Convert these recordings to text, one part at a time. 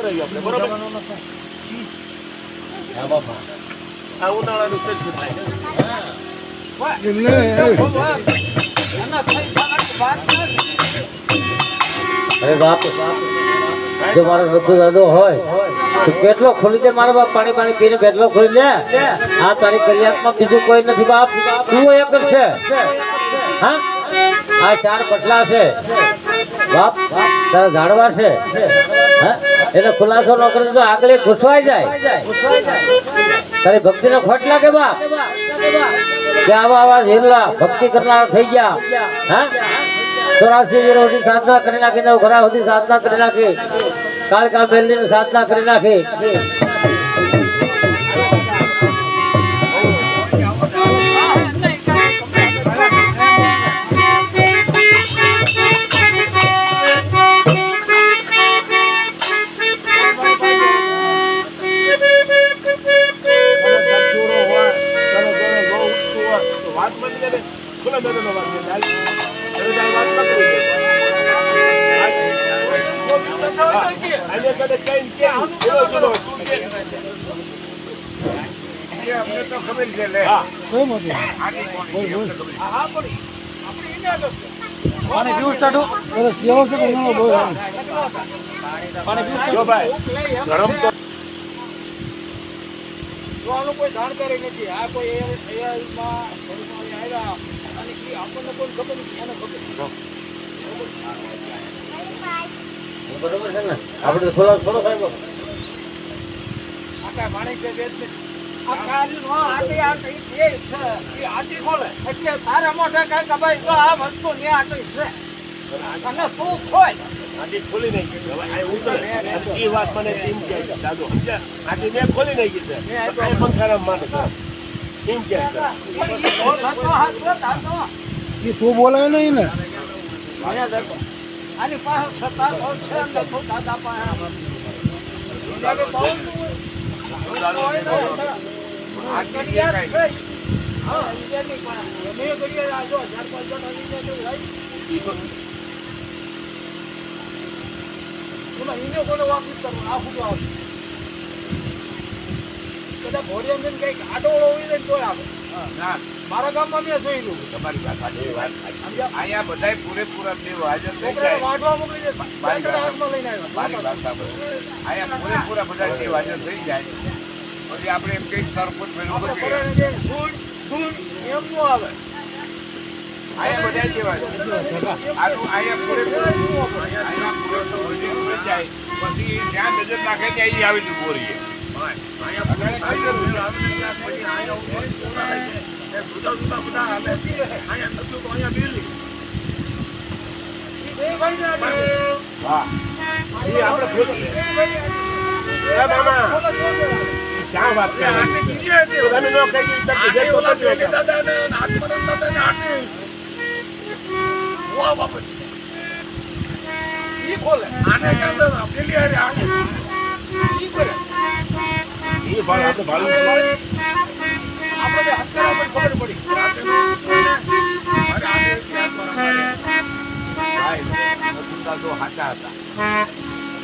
રહ્યું આપણે બરોબર? આ ઉનાળાનું તરસ્યું અરે બાપ જો મારો રઘુ દાદો હોય તો કેટલો ખોલી દે મારો બાપ પાણી પાણી પીને કેટલો ખોલી દે. આ તારી કરિયાતમાં બીજું કોઈ નથી બાપ. તું એ કરશે. હા? આ ચાર પટલા છે. બાપ, તારા ઝાડવા છે. એટલે ખુલાસો ન કરે તો આગળ ઘૂસવાઈ જાય. તારી ભક્તિનો ખોટ લાગે બાપ. કે આવા આવા હિરલા ભક્તિ કરનારા થઈ ગયા. હા? ચોરાસી વીરો સુધી સાધના કરી નાખી નવ ઘરા સુધી સાધના કરી નાખી. કાળકા મેલની સાધના કરી નાખી. ખુલ્લા વાત. હવે તારી વાત પકડી પાણી પીવું સ્ટાર્ટ અરે શિયાળો છે પાણી. જો ભાઈ ગરમ તો જો આનું કોઈ જાણકારી નથી. આ કોઈ એ- એઆઈમાં આવ્યા અને આપણને ખબર એને ખબર બરોબર? છે ને? આપણે થોડો છે વેદ એટલે તારા મોઢે કાંઈ કે તો આ વસ્તુ ને આટલી છે. અને તું ખોલ આંટી ખોલી નાખી છે. હવે આ ઉતરે. વાત મને કહે દાદો આટી મેં ખોલી નાખી છે. પંખારામ એ તું બોલાય નહીં ને. આની પાસે સત્તા છે અંદર તો દાદા પાસે એને કોને વાપસ કરવું આ ખોટું આવે. કદાચ ઘોડી અંદર કંઈક આડોળો હોય ને તોય આવે. મારા ગામમાં મેં જોયેલું તમારી વાત? અહીંયા બધા પૂરેપૂરા દેવ હાજર છોકરાને મોકલી દે હાથમાં લઈને મારી વાત સાંભળો. અહીંયા પૂરેપૂરા બધા દેવ હાજર થઈ જાય. પછી આપણે એમ કઈ સરપંચ. પરાણે જઈને ધૂળ ધૂળ એમ નો આવે. અહીંયા બધા દેવ. અહીંયા પૂરેપૂરું. અહીંયા પૂરેપૂરું જાય. પછી જ્યાં નજર નાખે ત્યાં આવી જતું બોરીએ ઈ બે ભાઈને આડે. હા. ઈ આપણે ખોલી. એ મામા, ખોલે તો દેવાય. ઈ ચા વાત કરે. દીધું, તમે જે તો કરજો કામ. ઈ ખોલે ઈ કરે ઈ ભાળ આપણે છે. આપણે હત્યારા ખબર પડી ભાઈ સાચા હતા.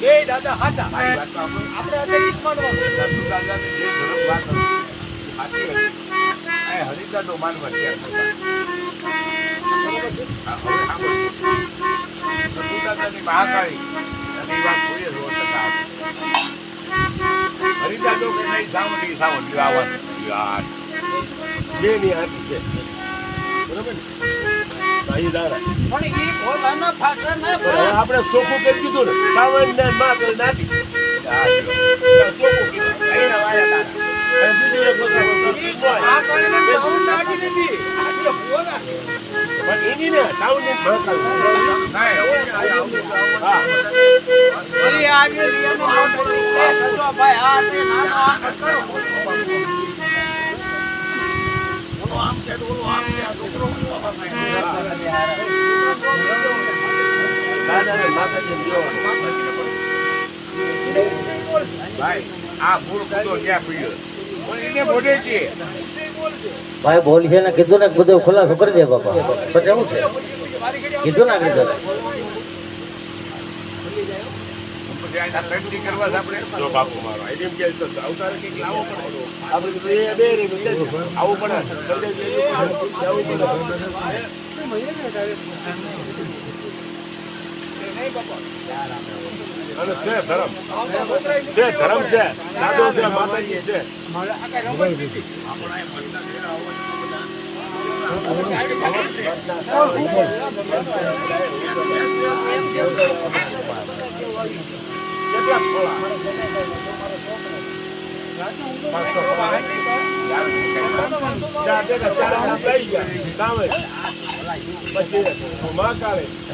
બે દાદા હાચા. આપણે એ હરિદાનો માનવા મહાકાળી અને વાત જોઈએ હતા. કે નહીં બે ની હાથી છે બરોબર આપણે સોખું કરી દીધું ને સાવણ ને માં નાખી કીધું માતાજી આ ભૂલ કૂદો ક્યાં પીડ્યો? ભાઈ બોલ છે ને કીધું ને બધું ખુલાસો કરી દે બાપા. પછી એવું છે. કીધું ને કીધું. પછી આના ત્રણથી કરવા છે આપણે જો બાપુ મારો આઈડી એમ કે તો અવતારે કંઈક લાવવો પડે આપણે તો એ બે રહી આવું પડે અને છે ધર્મ. છે ધર્મ છે. દાદો છે માતાજી છે.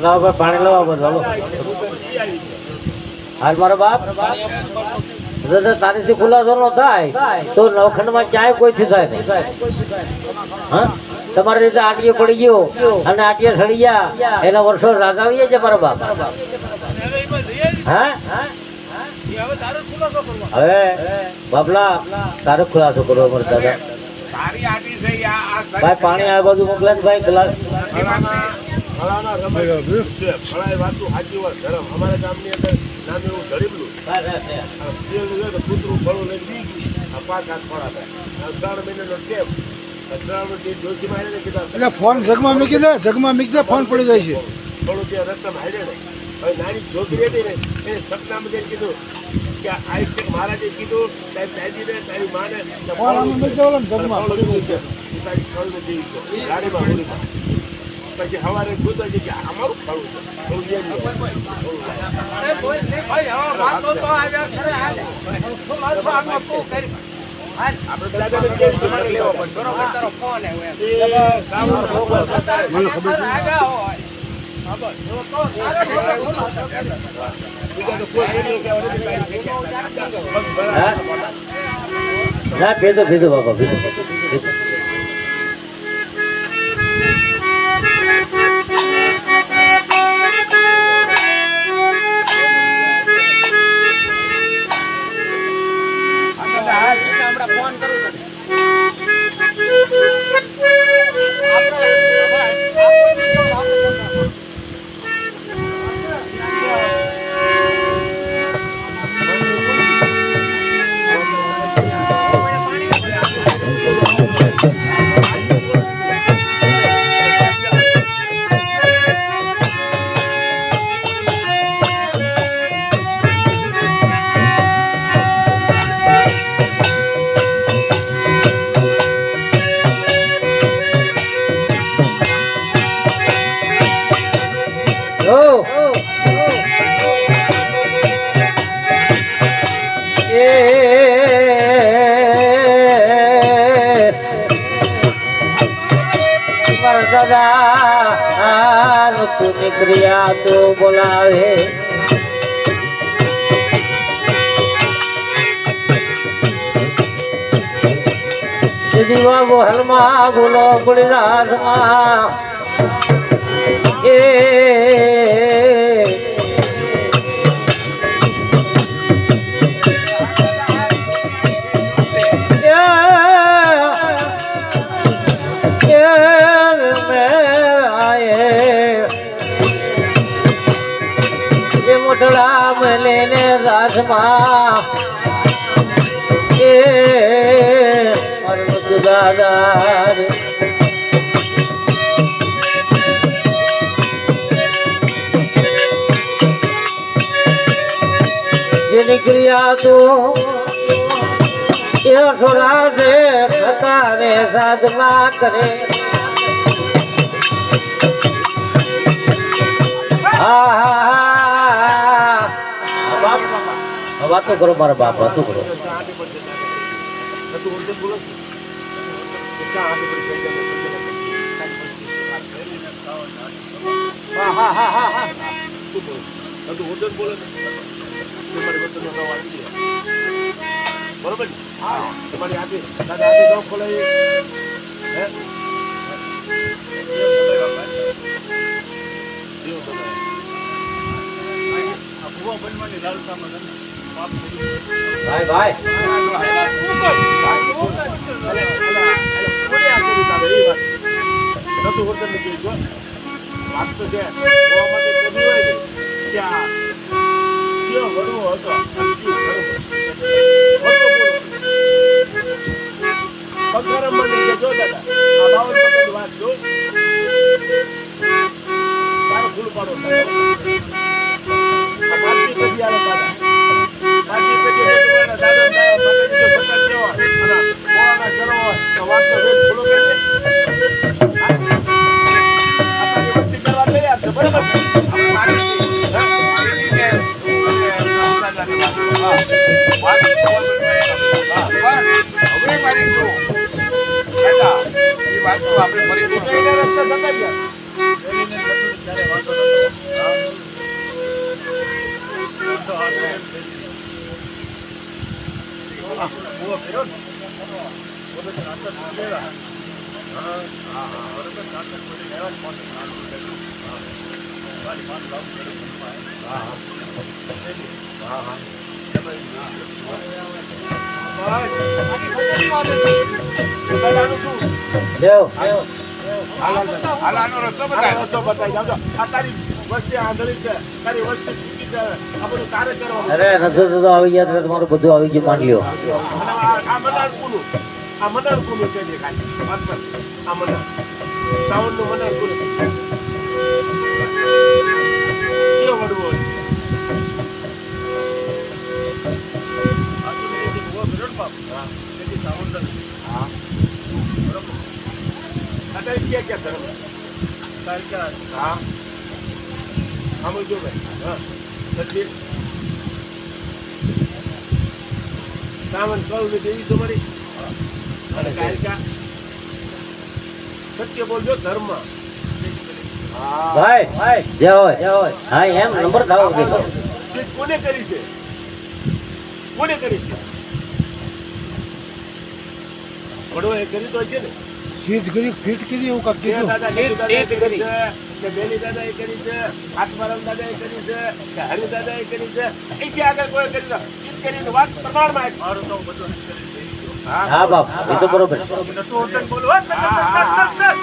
લાવો ભાઈ પાણી લાવો બધું હાલો મારો બાપ? તારીથી ખુલાસો ન થાય, તો નવખંડમાં ક્યાંય કોઈ થાય નહીં. હા? તમારી રીતે આટીએ પડી ગયો અને આટીએ સડી ગયા, એના વર્ષો રાગાવીએ છે મારા બાપ. હા? હવે, બાપલા, તારે ખુલાસો કરવો અમારે દાદા. ભાઈ, પાણી આ બાજુ મોકલે ભાઈ ગ્લાસ ફલાણા રમાય છે ફળાય વાતું સાચી વાત, ધરમ. અમારા ગામની અંદર નામ એવું આ પીએલું છે તો કૂતરું ફળું લઈને બી ગયું આ પાંચ હાથ ફળા થાય આ ત્રણ મહિનાનો ટેપ એટલે ફોન જગમાં મૂકી દે જગમાં મૂકી દે ફોન પડી જાય છે થોડું ત્યાં રસ્તામાં હારે ને હવે નાની છોકરી હતી ને એ સપનામાં જઈને કીધું કે આ મહારાજે કીધું તારી દાદીને તારી માને ફોન મૂકી દેવો જગમાં ફળું તારી ફળને દેવી ગાડીમાં પછી સવારે ગોતો છે કે આ અમારું ફળું છે. ફળું લઈ લો. ફળું ભેદો ભાઈ હવે વાતો દીવા બોહલમાં બોલો ગુળરાજમાં એ મોટડા મળીને રાજમાં મારું દાદા રે. જેની ક્રિયા તો એ થોડા છે પ્રકારે સાધના કરે હા હા હા વાતો કરો મારા બાપ વાતો કરો ચા આટી પડશે તારે. નતું ઉલટું બોલો છો. કે ચા આટી પડશે, એટલે મેં પછી હા હા હા હા હા શું બોલું? નતું ઉલટું બોલો. તમારી વસ્તુનો ભાવ આવી ગયો. બરોબર હા તમારી આટી દાદા આટી ન ખોલાય હે? ભાઈ. ભાઈ ભાઈ નતું હોટલ નથી કીધું વાત તો છે જોવા માટે કદી હોય ને કે આ કયો વડવો હતો નહીં કે જો દાદા, આ બાવન પટેલની વાત જો. તારો ફૂલ પાડો પાટલી પેઢી આવે દાદા. પાટલી જો તમારા દાદા દાદા માતાજી જો સતત જેવા આપણે ફરી તો એના જતા રહ્યા. અરે નથી આવી ગયા તમારું બધું આવી ગયું અને આ- મનાર કુનું છે કર. આ મનાર શ્રાવણનું મનાર કુનું કયો વડવો છે? ક્યાં ધર્મ? હા. આમાં જો ભાઈ. હા. પછી સાવનની દેવી તમારી અને કાયકા સત્ય બોલજો ધર્મ. ભાઈ જે હોય હા એમ નંબર થાવો કીધો કોને કરી છે? કોને કરી છે? વડો એ કરી તો છે ને? સીધ કરી ફીટ કરી એવું કાંઈક કીધું. દાદા નીલુ કરી. છે કે બેલી દાદા એ કરી છે આત્મારામ દાદા એ કરી છે કે હરિ દાદા એ કરી છે. અહીંથી આગળ કોઈ કરી. શીખ કરીને વાત પ્રમાણમાં એક. હા બાપ એ તો બરોબર. હા, હા, હા.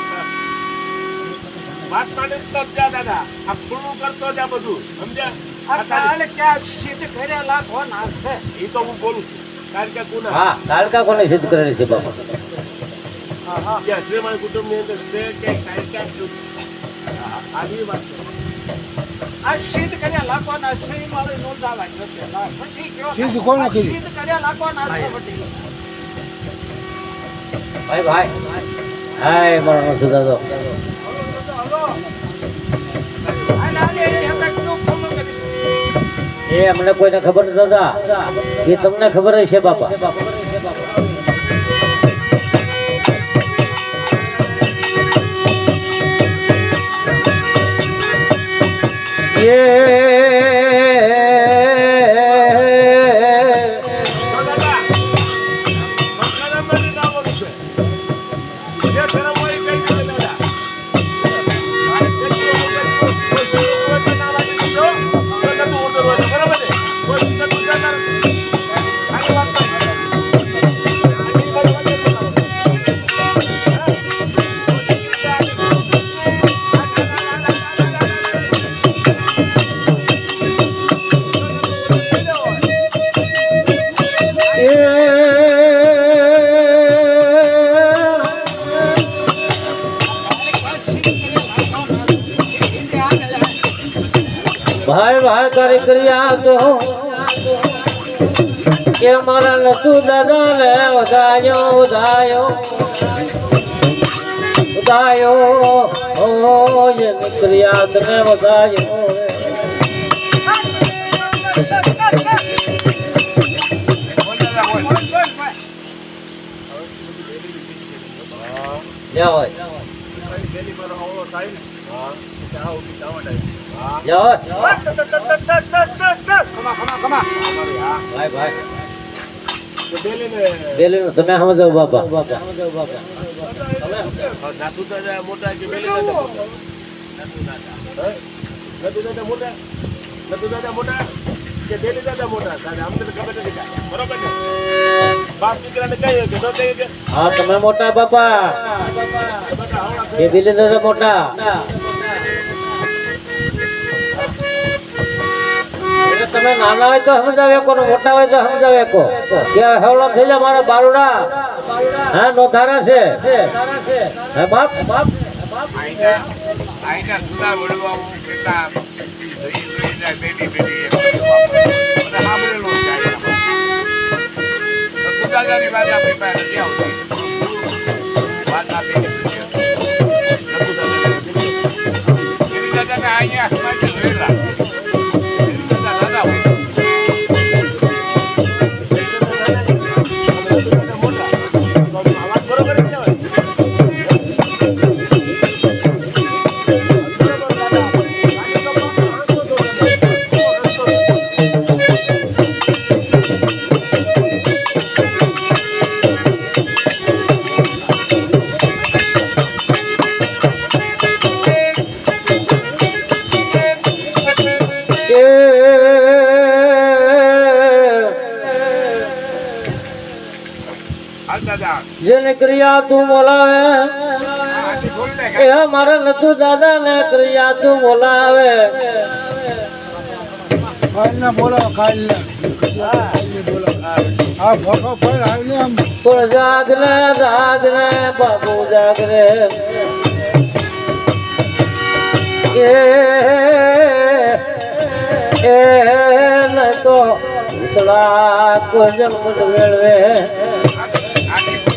વાત માટે જ દાદા આ ખુલ્લું કરતો જા બધું સમજ્યા આ આ તારી- કાલે ક્યાં સિદ્ધ કરેલા કોણ આવશે એ તો હું બોલું છું. કારણ કે હા કાલકા કોને સિદ્ધ કરેલી છે બાપા? ત્યાં શ્રીમાન કુટુંબની અંદર છે કે કાંઈ કાંઈ આવી વાત આ સિદ્ધ કર્યા લાખવાના આવશે એ મારે નોંધાવાય નથી પછી સિદ્ધ કોણે સિદ્ધ આવશે વડીલ? ભાઈ ભાઈ. હાય મારો હાલ, એ અમને કોઈને ખબર નથી દાદા. એ તમને ખબર છે બાપા. એ ભાઈ તારી તો કે મારા નસુ દાદા ને ઉદાયો ઉદાયો ઉદાયો ઓ એ નીકળ્યા તને વધાયો. જા હોય જા હોય. ખમા, ખમા, ખમા. ભાઈ ભાઈ બેલીને તમે સમજો બાપા બાપા નાથુ દાદા મોટા કે બેલી દાદા મોટા? હે? નથુ દાદા મોટા નથુ દાદા મોટા કે બેલી દાદા મોટા દાદા અમને ખબર નથી કાંઈ. બરોબર ને બાપ દીકરાને કહીએ કે ન કહીએ કે હા તમે મોટા બાપા બધા હવળા એ દાદા મોટા તમે નાના હોય તો સમજાવે કો મોટા હોય તો સમજાવે કો. કે હેવલો થઈ જાય મારા બારુડા. હા નોધારા છે. હે, બાપ. બાપ આઈના જેને ક્રિયા તું બોલાવે. એ મારા નતું દાદા ને ક્રિયા તું બોલાવે. બોલાવો કાલને બોલાવો આ ભોખો ફળ આવીને આમ. તો જાગ ને જાગ ને બાબુ જાગ એ એ ન તો ઉતળા જન્મ મેળવે. நன்றி